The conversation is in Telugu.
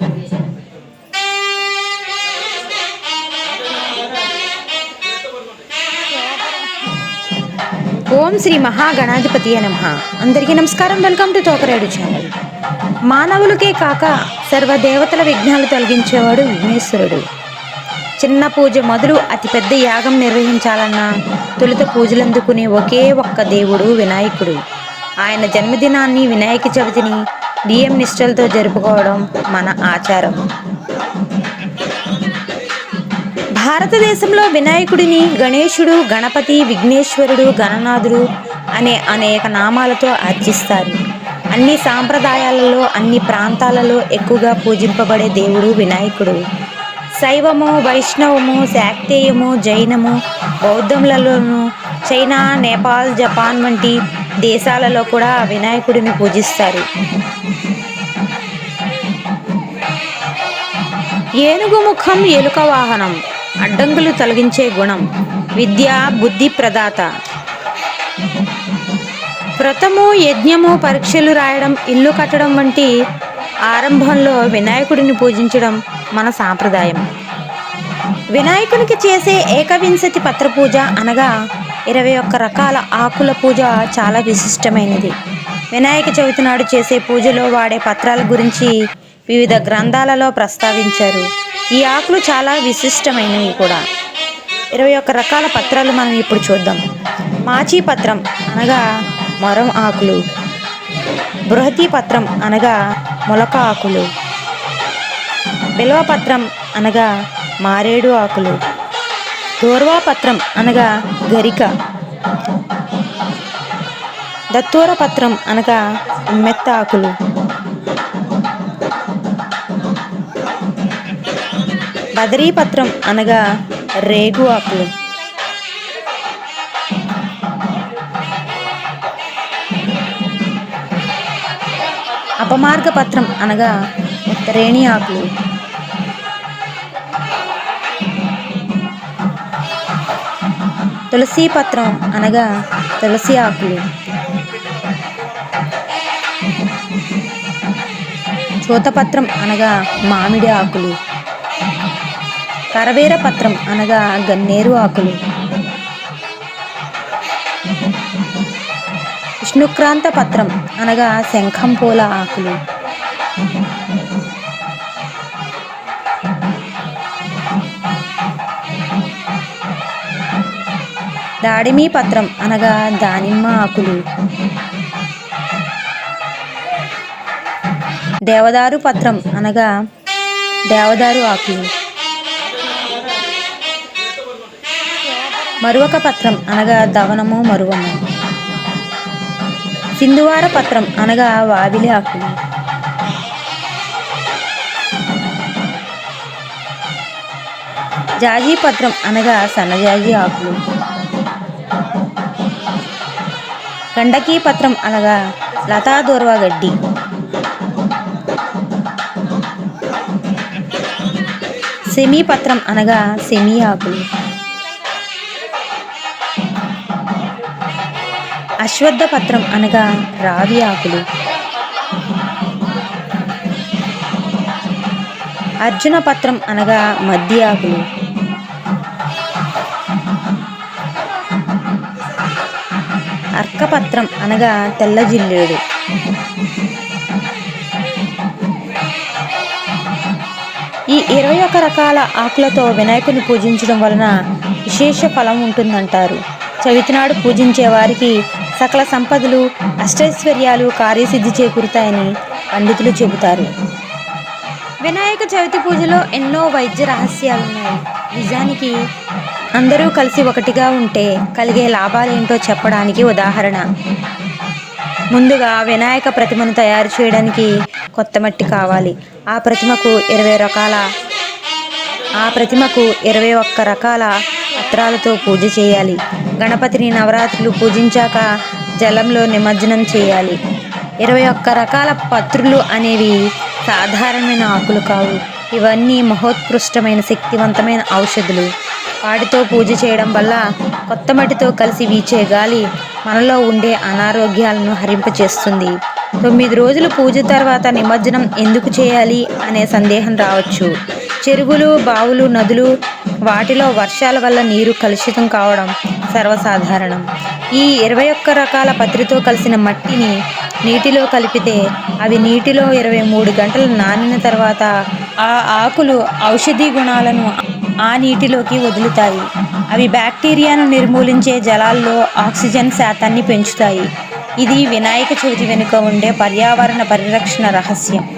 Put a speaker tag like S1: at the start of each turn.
S1: ఓం శ్రీ మహాగణాధిపతి నమ. అందరికీ నమస్కారం. Welcome to Tokaredu channel. మానవులకే కాక సర్వదేవతల విఘ్నాలు తొలగించేవాడు విఘ్నేశ్వరుడు. చిన్న పూజ మొదలు అతిపెద్ద యాగం నిర్వహించాలన్నా తొలుత పూజలందుకునే ఒకే ఒక్క దేవుడు వినాయకుడు. ఆయన జన్మదినాన్ని వినాయక చవితిని బియ్యం నిష్టలతో జరుపుకోవడం మన ఆచారం. భారతదేశంలో వినాయకుడిని గణేశుడు గణపతి విఘ్నేశ్వరుడు గణనాథుడు అనే అనేక నామాలతో అర్చిస్తారు అన్ని సాంప్రదాయాలలో అన్ని ప్రాంతాలలో ఎక్కువగా పూజింపబడే దేవుడు వినాయకుడు. శైవము వైష్ణవము శాక్తేయము జైనము బౌద్ధములలోను చైనా నేపాల్ జపాన్ వంటి దేశాలలో కూడా వినాయకుడిని పూజిస్తారు. ఏనుగు ముఖం ఎలుక వాహనం అడ్డంకులు తొలగించే గుణం విద్య బుద్ధి ప్రదాత. వ్రతము యజ్ఞము పరీక్షలు రాయడం ఇల్లు కట్టడం వంటి ఆరంభంలో వినాయకుడిని పూజించడం మన సాంప్రదాయం. వినాయకునికి చేసే ఏకవింశతి పత్రపూజ అనగా ఇరవై ఒక్క రకాల ఆకుల పూజ చాలా విశిష్టమైనది. వినాయక చవితి నాడు చేసే పూజలో వాడే పత్రాల గురించి వివిధ గ్రంథాలలో ప్రస్తావించారు. ఈ ఆకులు చాలా విశిష్టమైనవి కూడా. ఇరవై ఒక్క రకాల పత్రాలు మనం ఇప్పుడు చూద్దాం. మాచీ పత్రం అనగా మరం ఆకులు. బృహతి పత్రం అనగా మొలక ఆకులు. బిల్వపత్రం అనగా మారేడు ఆకులు. దూర్వాపత్రం అనగా గరిక. దత్తూర పత్రం అనగా మెత్త ఆకులు బదరీపత్రం అనగా రేగు ఆకులు అపమార్గ పత్రం అనగా ఉత్తరేణి ఆకులు తులసి పత్రం అనగా తులసి ఆకులు. చూతపత్రం అనగా మామిడి ఆకులు. కరవేర పత్రం అనగా గన్నేరు ఆకులు. విష్ణుక్రాంత పత్రం అనగా శంఖం పూల ఆకులు. దాడిమి పత్రం అనగా దానిమ్మ ఆకులు. దేవదారు పత్రం అనగా దేవదారు ఆకులు. మరువక పత్రం అనగా దవనము మరువము. సింధువార పత్రం అనగా వావిలి ఆకులు. జాజీ పత్రం అనగా సన్నజాజీ ఆకులు. గండకీ పత్రం అనగా లతా దూర్వా గడ్డి. సెమీ పత్రం అనగా సెమీ ఆకులు అశ్వద్ధ పత్రం అనగా రావి ఆకులు అర్జున పత్రం అనగా మద్ది ఆకులు అర్కపత్రం అనగా తెల్ల జిల్లేడు. ఈ ఇరవై ఒక రకాల ఆకులతో వినాయకుని పూజించడం వలన విశేష ఫలం ఉంటుందంటారు. చవితి నాడు పూజించే వారికి సకల సంపదలు అష్టైశ్వర్యాలు కార్యసిద్ధి చేకూరుతాయని పండితులు చెబుతారు. వినాయక చవితి పూజలో ఎన్నో వైద్య రహస్యాలు ఉన్నాయి నిజానికి అందరూ కలిసి ఒకటిగా ఉంటే కలిగే లాభాలేంటో చెప్పడానికి ఉదాహరణ. ముందుగా వినాయక ప్రతిమను తయారు చేయడానికి కొత్త మట్టి కావాలి. ఆ ప్రతిమకు ఇరవై రకాల ఆ ప్రతిమకు ఇరవై ఒక్క రకాల పత్రాలతో పూజ చేయాలి. గణపతిని నవరాత్రులు పూజించాక జలంలో నిమజ్జనం చేయాలి. ఇరవై ఒక్క రకాల పత్రులు అనేవి సాధారణమైన ఆకులు కావు. ఇవన్నీ మహోత్కృష్టమైన శక్తివంతమైన ఔషధులు. వాటితో పూజ చేయడం వల్ల కొత్త మట్టితో కలిసి వీచే గాలి మనలో ఉండే అనారోగ్యాలను హరింపచేస్తుంది. తొమ్మిది రోజులు పూజ తర్వాత నిమజ్జనం ఎందుకు చేయాలి అనే సందేహం రావచ్చు. చెరువులు బావులు నదులు వాటిలో వర్షాల వల్ల నీరు కలుషితం కావడం సర్వసాధారణం. ఈ ఇరవై ఒక్క రకాల పత్రితో కలిసిన మట్టిని నీటిలో కలిపితే అవి నీటిలో ఇరవై మూడు గంటలు నానిన తర్వాత ఆ ఆకులు ఔషధీ గుణాలను ఆ నీటిలోకి వదులుతాయి. అవి బ్యాక్టీరియాను నిర్మూలించే జలాల్లో ఆక్సిజన్ శాతాన్ని పెంచుతాయి. ఇది వినాయక చవితి వెనుక ఉండే పర్యావరణ పరిరక్షణ రహస్యం.